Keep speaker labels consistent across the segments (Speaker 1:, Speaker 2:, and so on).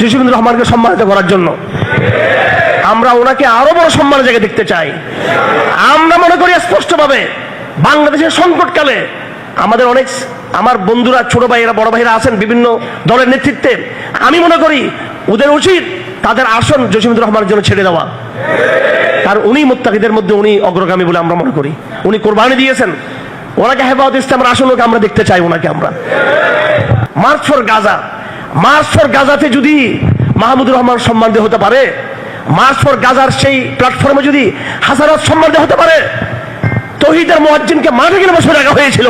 Speaker 1: জসিমুদ্দিন রহমানকে সম্মানিত করার জন্য। আমরা ওনাকে আরও বড় সম্মানের জায়গায় দেখতে চাই। আমরা মনে করি স্পষ্টভাবে বাংলাদেশের সংকটকালে আমাদের অনেক আমার বন্ধুরা, ছোট ভাইয়েরা, বড় ভাইয়েরা আছেন বিভিন্ন দলের নেতৃত্বে। আমি মনে করি ওদের উচিত তাদের আসন জসিমুদ্দিন রহমানের জন্য ছেড়ে দেওয়া। কারণ উনি মুত্তাকিদের মধ্যে উনি অগ্রগামী বলে আমরা মনে করি। উনি কোরবানি দিয়েছেন। ওনাকে হেফাজত ইসলামের আসনকে আমরা দেখতে চাই ওনাকে আমরা। March for Gaza. March for গাজাতে যদি মাহমুদুর রহমান সম্মান হতে পারে মার্চ ফর গাজার সেই প্ল্যাটফর্মে যদি হাজারাত সম্মান হতে পারে, তহিদের মোয়াজ্জিনকে মাঠে গেলে বসে রাখা হয়েছিল।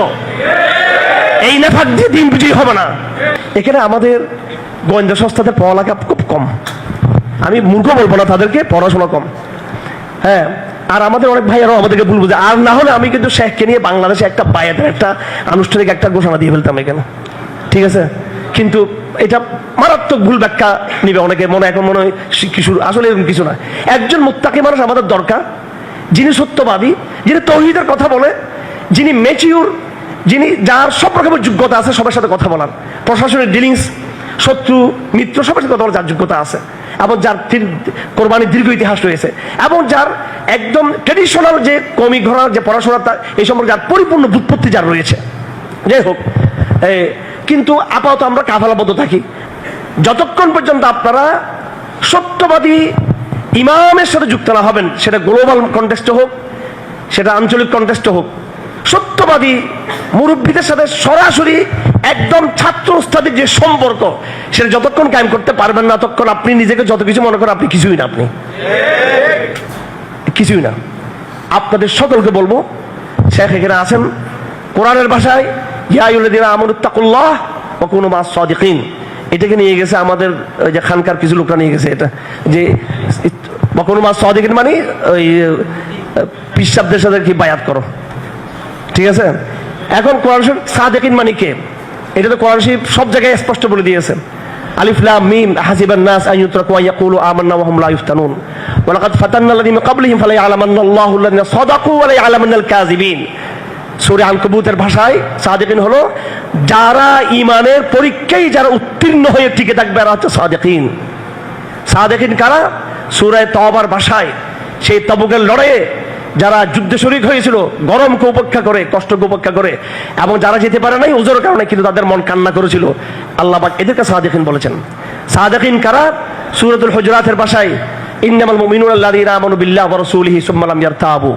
Speaker 1: এই নেফাক দিয়ে দিন বিজয়ী হবে না। এখানে আমাদের গোয়েন্দা সংস্থাদের পড়ালেখা খুব কম। আমি মূর্খ বলব না, তাদেরকে পড়াশোনা কম। হ্যাঁ আর আমাদের অনেক ভাইয়ারাও আমাদেরকে ভুল যে আর না হলে আমি কিন্তু শেখকে নিয়ে বাংলাদেশে একটা বায়াতের একটা আনুষ্ঠানিক একটা ঘোষণা দিয়ে ফেলতাম এখানে। ঠিক আছে? কিন্তু এটা মারাত্মক ভুল ব্যাখ্যা নিবে অনেকে, মনে এখন মনে হয় কিছু আসলে এরকম কিছু না। একজন মুত্তাকি মানুষ আমাদের দরকার, যিনি সত্যবাদী, যিনি তৌহিদের কথা বলে, যিনি মেচিউর যিনি যার সব রকমের যোগ্যতা আছে সবার সাথে কথা বলার। প্রশাসনের ডিলিংস শত্রু, মিত্র সবার সাথে কথা বলার যার যোগ্যতা আছে। এবং যার কোরবানির দীর্ঘ ইতিহাস রয়েছে। এবং যার একদম ট্রেডিশনাল যে কমি ঘরার যে পড়াশোনা এই সম্পর্কে যার পরিপূর্ণ বুৎপত্তি যার রয়েছে। যাই হোক কিন্তু আপাতত আমরা কাফালাবদ্ধ থাকি। যতক্ষণ পর্যন্ত আপনারা সত্যবাদী ইমামের সাথে যুক্ত না হবেন, সেটা গ্লোবাল কন্টেস্টে হোক, সেটা আঞ্চলিক কন্টেস্টে হোক, সত্যবাদী মুরব্বীদের সাথে সরাসরি একদম ছাত্র উস্তাদের যে সম্পর্ক, সেটা যতক্ষণ কায়েম করতে পারবেন না, ততক্ষণ আপনি নিজেকে যত কিছু মনে করেন, আপনি কিছুই না আপনি। কিছুই না। আপনাদের সকলকে বলব, শেখ এখানে আছেন, কোরআনের ভাষায় কোনো মা সদিকিন। এটাকে নিয়ে আমাদের, ওই কিছু লোকরা নিয়ে গেছে এটা। যে কোনো মা সদিকিন মানে ওই পিসাবদের সাথে কি করো। ঠিক আছে? এখন কোরআন শরীফ, সাদেকিন মানে কে? এটা তো সব জায়গায় স্পষ্ট বলে দিয়েছে। আলিফ, লাম, মিম হাসিবান আন ইউতরাকু, আন ইয়াকুলু, আমান্না, ওয়া হুম লা ইফতানুন ওয়া লাকাদ ফাতান্না আল্লাযিনা ক্বাবলিহিম ফালা ইয়ালামান্না আল্লাহু আল্লাযিনা সাদাকু, ওয়া লা সূরা আনকাবুতের ভাষায় সাদেকিন হলো, যারা ইমানের পরীক্ষায় যারা উত্তীর্ণ হয়ে টিকে থাকবে এরা হচ্ছে সাদেকিন। সাদেকিন কারা? সুরায় তবার ভাষায়। সেই তবুকের লড়াইয়ে যারা যুদ্ধে শরিক হয়েছিল, গরমকে উপেক্ষা করে, কষ্টকে উপেক্ষা করে, এবং যারা যেতে পারে নাই ওজোর কারণে কিন্তু তাদের মন কান্না করেছিল। আল্লাহ পাক এদেরকে সাদেকিন বলেছেন। সাদেকিন কারা? সুরাতুল হুজরাতের ভাষায়, ইন্নামাল মুমিনুন আল্লাযীনা আমানু বিল্লাহি রাসূলিহি সুম্মা লাম ইয়ারতাবু।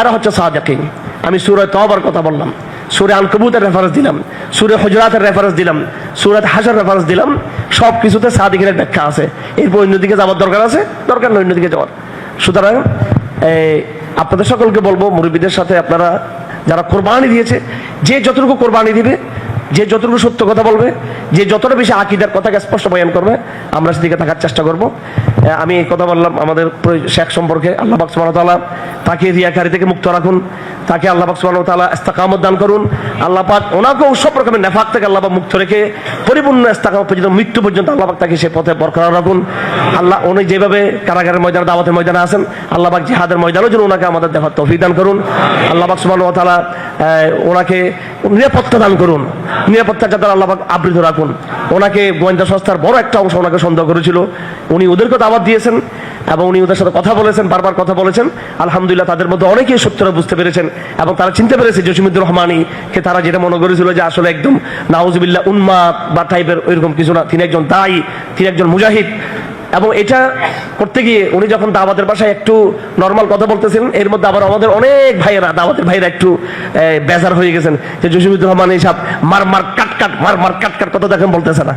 Speaker 1: এরা হচ্ছে সাদেকিন। আমি সুরে তবার কথা বললাম, সুরে আনকাবুতের রেফারেন্স দিলাম, সুরে হজরাতের রেফারেন্স দিলাম, সুরাত হাসার রেফারেন্স দিলাম সব কিছুতে সাদিকের ব্যাখ্যা আছে। এরপর অন্যদিকে যাওয়ার দরকার আছে, দরকার নয় অন্যদিকে যাওয়ার। সুতরাং আপনাদের সকলকে বলব, মুরব্বীদের সাথে আপনারা যারা কোরবানি দিয়েছে, যে যতটুকু কোরবানি দিবে যে যতটুকু সত্য কথা বলবে যে যতটা বেশি আকিদার কথাকে স্পষ্ট বয়ান করবে আমরা সেদিকে থাকার চেষ্টা করব। আমি কথা বললাম আমাদের শেখ সম্পর্কে আল্লাহ ওয়া তাকে রিয়াকারি থেকে মুক্ত রাখুন তাকে আল্লাহ ওয়া তাআলা দান করুন আল্লাহ পাক ওনাকেও সব রকমের নেফাক থেকে আল্লাহ মুক্ত রেখে পরিপূর্ণ ইস্তেকামত পর্যন্ত মৃত্যু পর্যন্ত আল্লাহ পাক তাকে সে পথে বরকরার রাখুন। আল্লাহ উনি যেভাবে কারাগারের ময়দানে দাওয়াতের ময়দানে আছেন আল্লাহ পাক জিহাদের ময়দানও যেন ওনাকে আমাদের দেখার তৌফিক দান করুন। আল্লাহ আহ, ওনাকে নিরাপত্তা দান করুন। নিরাপত্তা যাতে আল্লাহ আবৃত রাখুন। ওনাকে গোয়েন্দা সংস্থার বড় একটা অংশ ওনাকে সন্দেহ করেছিল। উনি ওদেরকে দাওয়াত দিয়েছেন এবং উনি ওদের সাথে কথা বলেছেন, বারবার কথা বলেছেন। আলহামদুলিল্লাহ তাদের মধ্যে অনেকেই সত্যটা বুঝতে পেরেছেন এবং তারা চিনতে পেরেছে জসিমুদ্দুর রহমানীকে তারা যেটা মনে করেছিল যে আসলে একদম নাউজবিল্লা উন্মাদ বা টাইপের ওইরকম কিছু না। তিনি একজন দায়ী, তিনি একজন মুজাহিদ। এবং এটা করতে গিয়ে উনি যখন দাওয়াতের বাসায় একটু নর্মাল কথা বলতেছেন, এর মধ্যে আবার আমাদের অনেক ভাইয়েরা, দাওয়াতের ভাইয়েরা একটু বেজার হয়ে গেছেন। যে জসিমুদ্দুর রহমান এইসব মার মার কাট কাট, মার মার কাট কাট কথা দেখেন বলতেছে না।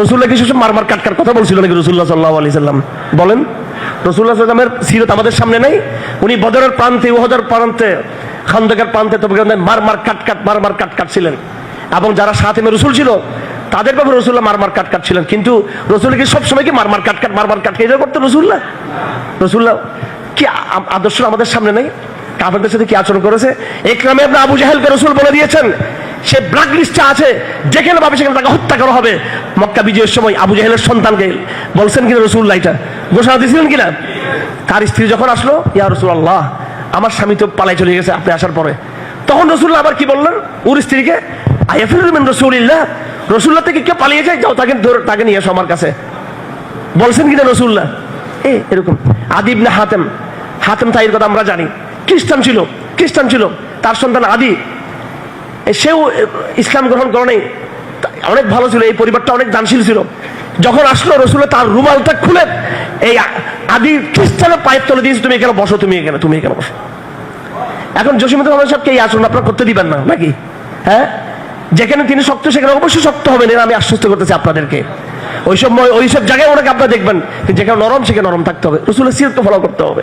Speaker 1: রসুল্লাহ কিছু মার মার কাট কাট কথা বলছিল নাকি রসুল্লাহ সাল্লাহ আলি সাল্লাম? বলেন। রসুল্লাহ সাল্লামের সিরত আমাদের সামনে নেই। উনি বদরের প্রান্তে, উহদের প্রান্তে, খান্দকের প্রান্তে, তবে মার মার কাট কাট, মার মার কাট কাট ছিলেন। এবং যারা সাথে রসুল ছিল তাদের ব্যাপারে রসুল্লাহ মারমার কাট কাট ছিলেন, কিন্তু রসুল্লাহ কি সবসময় কি মারমার কাট কাট মারমার কাট এটা করতো রসুল্লাহ? রসুল্লাহ, কি আদর্শ আমাদের সামনে নেই? কাফেরদের সাথে কি আচরণ করেছে? একরামে আপনি আবু জাহেলকে রসুল বলে দিয়েছেন, সে ব্ল্যাক লিস্টে আছে, যেখানে পাবে সেখানে তাকে হত্যা করা হবে। মক্কা বিজয়ের সময় আবু জাহেলের সন্তানকে বলছেন কিনা রসুল্লাহ এটা? ঘোষণা দিয়েছিলেন কিনা? তার স্ত্রী যখন আসলো, ইয়া রসুল আল্লাহ আমার স্বামী তো পালাই চলে গেছে, আপনি আসার পরে। তখন রসুল্লাহ আবার কি বললেন? ওর স্ত্রীকে আইফিন রসুল্লাহ রসুল্লাহ থেকে কে পালিয়ে যায়? যাও, তাকে তাকে নিয়ে এসো আমার কাছে। বলছেন কিনা রসুল্লাহ? এ, এরকম। আদিব না হাতেম। হাতেম তাইর কথা আমরা জানি। খ্রিস্টান ছিল খ্রিস্টান ছিল। তার সন্তান আদি। সেও ইসলাম গ্রহণ করে নাই। অনেক ভালো ছিল, এই পরিবারটা অনেক দানশীল ছিল। যখন আসলো রসুল্লাহ, তার রুমালটা খুলে, এই আদি খ্রিস্টানের পায়ের তলে দিয়েছে, তুমি এখানে বসো, তুমি এখানে তুমি এখানে বসো। এখন রহমান সাহেবকে এই আচরণ আপনারা করতে দিবেন না, নাকি? হ্যাঁ? যেখানে তিনি শক্ত, সেখানে অবশ্যই শক্ত হবেন, এরা আমি আশ্বস্ত করতেছি আপনাদেরকে। ময়- ওইসব জায়গায় ওনাকে আপনারা দেখবেন যেখানে নরম, সেখানে নরম থাকতে হবে। রসুলের সিরত ফলো করতে হবে।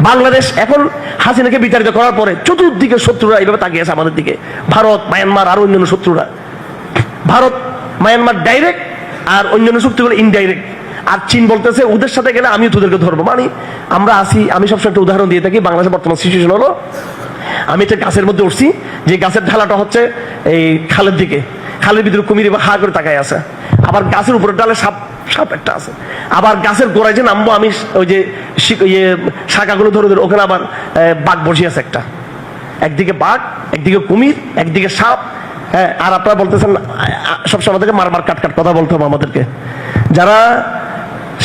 Speaker 1: বাংলাদেশ এখন হাসিনাকে বিতাড়িত করার পরে চতুর্দিকে শত্রুরা এইভাবে তাকিয়ে আছে আমাদের দিকে। ভারত, মায়ানমার আর অন্যান্য শত্রুরা। ভারত, মায়ানমার ডাইরেক্ট আর অন্যান্য শক্তিগুলো ইনডাইরেক্ট আর চীন বলতেছে, ওদের সাথে গেলে আমিও তোদেরকে ধরবো। মানে আমরা আসি আমি সবসময় একটা উদাহরণ দিয়ে থাকি, বাংলাদেশের বর্তমান সিচুয়েশন হলো আমি একটা গাছের মধ্যে উঠছি, যে গাছের ঢালাটা হচ্ছে এই খালের দিকে। খালের ভিতরে কুমির এবার হা করে তাকায় আছে। আবার গাছের উপরে ডালে সাপ সাপ একটা আছে। আবার গাছের গোড়ায় যে নামবো আমি, ওই যে ইয়ে শাখাগুলো ধরে ধরে, ওখানে আবার বাঘ বসে আছে একটা। একদিকে বাঘ, একদিকে কুমির, একদিকে সাপ হ্যাঁ আর আপনারা বলতেছেন সবসময় আমাদেরকে মারমার কাট কাট কথা বলতে হবে আমাদেরকে। যারা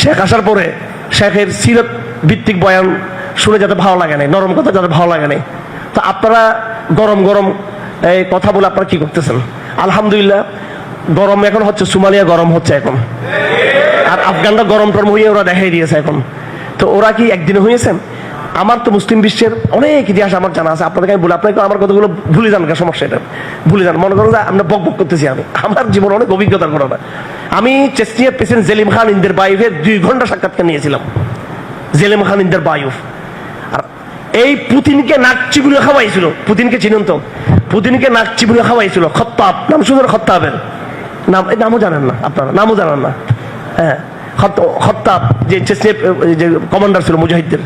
Speaker 1: শেখ আসার পরে শেখের সিরত ভিত্তিক বয়ান শুনে যাতে ভালো লাগে নাই, নরম কথা যাতে ভালো লাগে নাই তো আপনারা গরম গরম, এই কথা বলে আপনারা কি করতেছেন? আলহামদুলিল্লাহ, গরম এখন হচ্ছে, সুমালিয়া গরম হচ্ছে এখন। আর আফগানরা গরম টরম হয়ে ওরা দেখাই দিয়েছে এখন। তো ওরা কি একদিনে হয়েছে আমার তো মুসলিম বিশ্বের অনেক ইতিহাস আমার জানা আছে। আপনাদেরকে আমি বলি আপনাকে আমার কথাগুলো ভুলে যান সমস্যা এটা। ভুলে যান, মনে করেন আমরা বক বক করতেছি আমি। আমার জীবনে অনেক অভিজ্ঞতার ঘটনা। আমি চেস্টিয়ার প্রেসিডেন্ট জেলিম খান ইন্দের বাইফের দুই ঘণ্টা সাক্ষাৎকার নিয়েছিলাম। জেলিম খান ইন্দের আর এই পুতিনকে নাক চিবুলে খাওয়াইছিল। পুতিনকে চিনুন তো? পুতিনকে নাক চিবুলে খাওয়াইছিল। খত্তাপ নাম শুনুন খত্তাবের? নাম নামও জানেন না আপনারা, নামও জানেন না। হ্যাঁ খত্ত- খত্তাব, যে চেসিয়ে- যে কমান্ডার ছিল মুজাহিদদের।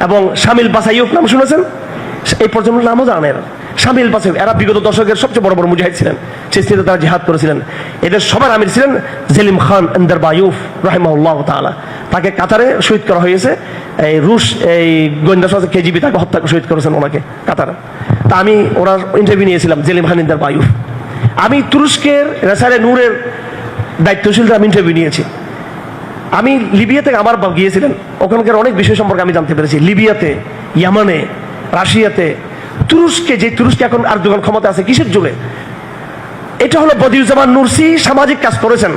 Speaker 1: এবং শামিল বাসাইউফ নাম শুনেছেন? এই পর্যন্ত নামও জানেন। শামিল বাসাইফ এরা বিগত দশকের সবচেয়ে বড় বড় মুজাহিদ ছিলেন। চেস্তিতে তারা জিহাদ করেছিলেন। এদের সবার আমির ছিলেন জেলিম খান ইন্দার বায়ুফ রাহিমাউল্লাহ তাআলা। তাকে কাতারে শহীদ করা হয়েছে। এই রুশ, এই গোয়েন্দা সংস্থা কেজিবি তাকে হত্যা শহীদ করেছেন ওনাকে কাতারে। তা আমি ওরা ইন্টারভিউ নিয়েছিলাম, জেলিম খান ইন্দার বায়ুফ। আমি তুরস্কের রেসারে নূরের দায়িত্বশীলরা আমি ইন্টারভিউ নিয়েছি। আমি লিবিয়াতে আমার গিয়েছিলেন। ওখানকার অনেক বিষয় সম্পর্কে আমি জানতে পেরেছি। লিবিয়াতে, ইয়ামানে, রাশিয়াতে তুরস্কে, যে তুরস্কে এখন আর দোকান ক্ষমতা আছে, কিসের যুগে এটা হলো বদিউজ্জামান নুরসি সামাজিক কাজ করেছেন।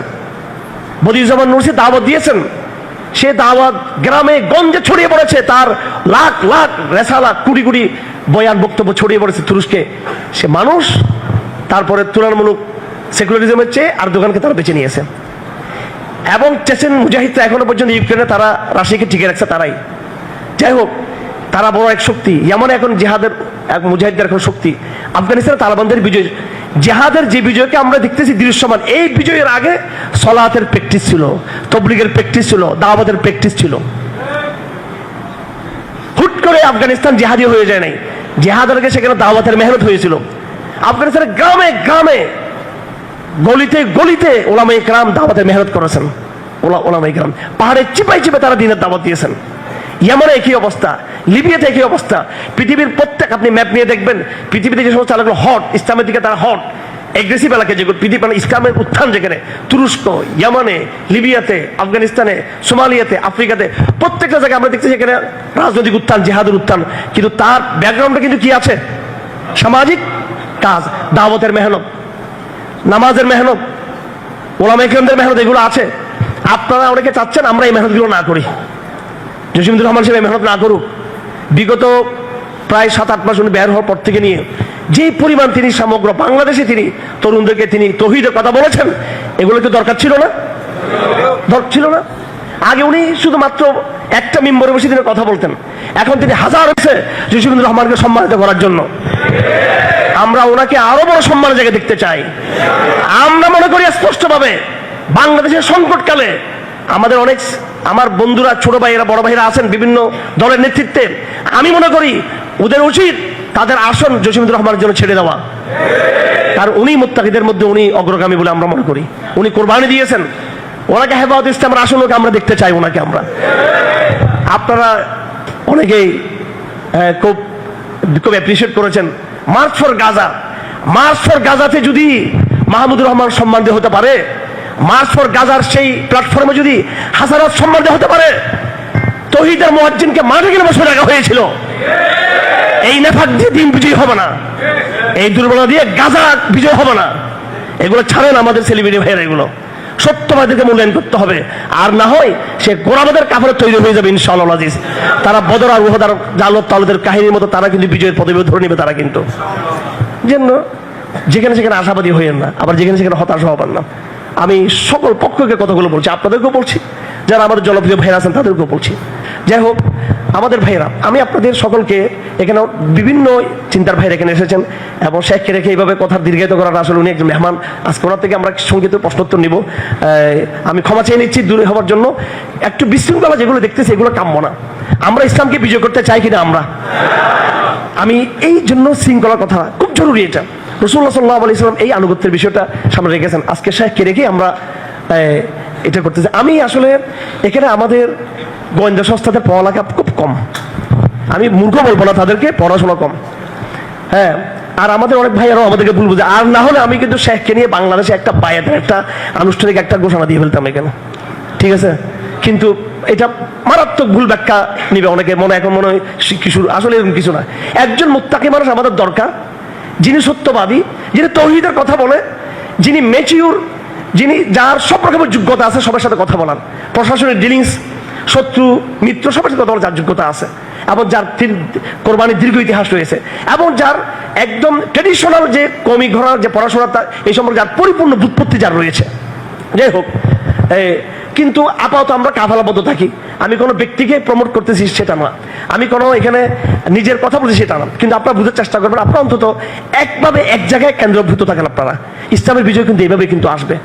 Speaker 1: বদিউজ্জামান নুরসি দাওয়াত দিয়েছেন। সে দাওয়াত গ্রামে গঞ্জে ছড়িয়ে পড়েছে, তার লাখ লাখ রেসালা কুড়ি কুড়ি বয়ান বক্তব্য ছড়িয়ে পড়েছে তুরস্কে। সে মানুষ, তারপরে তুলনামূলক সেকুলারিজমের চেয়ে আর দোকানকে তারা বেছে নিয়েছে। এবং চেচেন মুজাহিদরা এখনও পর্যন্ত ইউক্রেনে তারা, রাশিয়াকে টিকে রাখছে তারাই। যাই হোক, তারা বড় এক শক্তি। যেমন এখন জেহাদের এক মুজাহিদদের এখন শক্তি। আফগানিস্তানের তালেবানদের বিজয়। জেহাদের যে বিজয়কে আমরা দেখতেছি দৃশ্যমান, এই বিজয়ের আগে সলাতের প্র্যাকটিস ছিল, তবলিগের প্র্যাকটিস ছিল, দাওয়াতের প্র্যাকটিস ছিল। হুট করে আফগানিস্তান জেহাদি হয়ে যায় নাই। জেহাদের আগে সেখানে দাওয়াতের মেহনত হয়েছিল। আফগানিস্তানের গ্রামে গ্রামে, গলিতে গলিতে ওলামাই গ্রাম দাওয়াতের মেহনত করেছেন। ওলা ওলামাই গ্রাম পাহাড়ে চিপাই চিপে তারা দিনের দাওয়াত দিয়েছেন। ইয়ামানে একই অবস্থা? লিবিয়াতে একই অবস্থা? পৃথিবীর প্রত্যেক আপনি ম্যাপ নিয়ে দেখবেন, পৃথিবীতে যে সমস্ত এলাকাগুলো হট ইসলামের দিকে তারা হট এগ্রেসিভ এলাকা যেগুলো পৃথিবী মানে ইসলামের উত্থান যেখানে, তুরস্ক, ইয়ামানে, লিবিয়াতে, আফগানিস্তানে, সোমালিয়াতে, আফ্রিকাতে, প্রত্যেকটা জায়গায় আমরা দেখছি সেখানে রাজনৈতিক উত্থান, জেহাদের উত্থান। কিন্তু তার ব্যাকগ্রাউন্ডে কিন্তু কি আছে? সামাজিক কাজ, দাওয়াতের মেহনত, নামাজের মেহনত ওলামাইকরমদের মেহনত, এগুলো আছে। আপনারা অনেকে চাচ্ছেন আমরা এই মেহনতগুলো না করি। জসিমুদ্দুর রহমান সাহেব মেহনত না করুক বিগত প্রায় সাত, আট মাস উনি বের হওয়ার পর থেকে নিয়ে যে পরিমাণ তিনি সমগ্র বাংলাদেশে তিনি তরুণদেরকে তিনি তহিদের কথা বলেছেন, এগুলো কি দরকার ছিল না? দরকার ছিল না? আগে উনি শুধুমাত্র একটা মেম্বরে বসে তিনি কথা বলতেন। এখন তিনি হাজার হয়েছে জসিমুদ্দুর রহমানকে সম্মানিত করার জন্য। আমরা ওনাকে আরও বড় সম্মানের জায়গায় দেখতে চাই। আমরা মনে করি স্পষ্টভাবে বাংলাদেশের সংকটকালে আমাদের অনেক আমার বন্ধুরা, ছোট ভাইয়েরা, বড় ভাইয়েরা আছেন বিভিন্ন দলের নেতৃত্বে। আমি মনে করি ওদের উচিত তাদের আসন জসিমুদ্দুর রহমানের জন্য ছেড়ে দেওয়া। আর উনি মুত্তাকিদের মধ্যে উনি অগ্রগামী বলে আমরা মনে করি। উনি কোরবানি দিয়েছেন। ওনাকে হেফাজত ইসলামের আসনকে আমরা দেখতে চাই ওনাকে আমরা। আপনারা অনেকেই খুব খুব অ্যাপ্রিসিয়েট করেছেন। March for Gaza March for গাজাতে যদি মাহমুদুর রহমান সম্মান দিয়ে হতে পারে মার্চ ফর গাজার সেই প্ল্যাটফর্মে যদি হাসানাত সম্মান দেওয়া হতে পারে, তহিদের মোয়াজ্জিনকে মাঠে গেলে বসে রাখা হয়েছিল। এই নেফাক দিয়ে দিন বিজয়ী হবে না। এই দুর্বলতা দিয়ে গাজা বিজয় হবে না। এগুলো ছাড়েন আমাদের সেলিব্রিটি ভাইয়েরা এগুলো। সত্যবাদীকে মূল্যায়ন করতে হবে। আর না হয় সে গোড়াবাদের কাপড়ে তৈরি হয়ে যাবে ইনশাআল্লাহ আজিজ। তারা বদর আর উহদার জালত তালুদের কাহিনীর মতো তারা কিন্তু বিজয়ের পদবী ধরে নেবে তারা কিন্তু। জন্য যেখানে সেখানে আশাবাদী হইয়েন না, আবার যেখানে সেখানে হতাশ হবেন না। আমি সকল পক্ষকে কথাগুলো বলছি? আপনাদেরকেও বলছি। যারা আমাদের জনপ্রিয় ভাইরা আছেন, তাদেরকেও বলছি। যাই হোক, আমাদের ভাইরা আমি আপনাদের সকলকে এখানে বিভিন্ন চিন্তার ভাইরা এখানে এসেছেন এবং শেখকে রেখে এইভাবে কথা দীর্ঘায়িত করার আসলে উনি একজন মেহমান। আজকে ওনার থেকে আমরা সংগীত প্রশ্নোত্তর নিব। আমি ক্ষমা চেয়ে নিচ্ছি দূরে হওয়ার জন্য। একটু বিশৃঙ্খলা যেগুলো দেখতেছি, এগুলো কাম্য না। আমরা ইসলামকে বিজয় করতে চাই কিনা আমরা? আমি এই জন্য শৃঙ্খলার কথা, খুব জরুরি এটা। রসুল্লাহ সাল্লাহ আলি সাল্লাম এই আনুগত্যের বিষয়টা সামনে রেখেছেন। আজকে শেখকে রেখে আমরা এটা করতেছি। আমি আসলে এখানে আমাদের গোয়েন্দা সংস্থাতে পড়ালেখা খুব কম। আমি মূর্খ বলব না তাদেরকে, পড়াশোনা কম। হ্যাঁ আর আমাদের অনেক ভাইয়ারাও আমাদেরকে ভুল বুঝে। আর না হলে আমি কিন্তু শেখকে নিয়ে বাংলাদেশে একটা বায়াতের একটা আনুষ্ঠানিক একটা ঘোষণা দিয়ে ফেলতাম এখানে। ঠিক আছে? কিন্তু এটা মারাত্মক ভুল ব্যাখ্যা নিবে অনেকে। মনে এখন মনে হয় কিশোর আসলে এরকম কিছু না। একজন মুত্তাকি মানুষ আমাদের দরকার। যিনি সত্যবাদী, যিনি তৌহিদের কথা বলে, যিনি মেচিউর যিনি যার সব রকমের যোগ্যতা আছে সবার সাথে কথা বলার। প্রশাসনের ডিলিংস শত্রু, মিত্র সবার সাথে কথা বলার যার যোগ্যতা আছে এবং যার কোরবানির দীর্ঘ ইতিহাস রয়েছে এবং যার একদম ট্রেডিশনাল যে কমি ঘোরার যে পড়াশোনা তার এই সম্পর্কে যার পরিপূর্ণ বুৎপত্তি যার রয়েছে। যাই হোক কিন্তু আপাতত আমরা কাফালাবদ্ধ থাকি। আমি কোনো ব্যক্তিকে প্রমোট করতেছি সেটা না। আমি কোনো এখানে নিজের কথা বলছি সেটা না। কিন্তু আপনারা বুঝার চেষ্টা করবেন, আপনারা অন্তত একভাবে এক জায়গায় কেন্দ্রভূত থাকেন আপনারা। ইসলামের বিজয় কিন্তু এইভাবে কিন্তু আসবে।